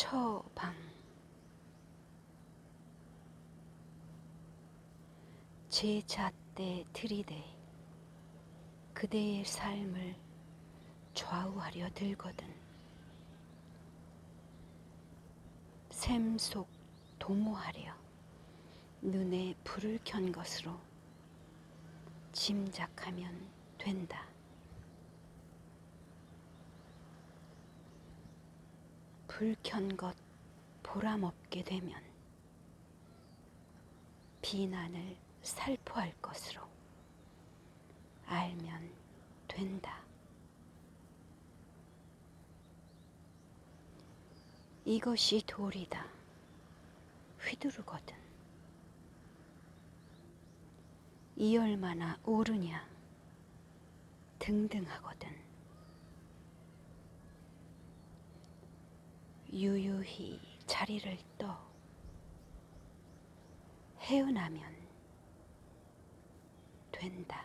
처방 제잣대 들이대 그대의 삶을 좌우하려 들거든 샘 속 도모하려 눈에 불을 켠 것으로 짐작하면 된다. 불 켠 것 보람 없게 되면 비난을 살포할 것으로 알면 된다. 이것이 돌이다. 휘두르거든. 이 얼마나 오르냐 등등하거든. 유유히 자리를 떠 헤어나면 된다.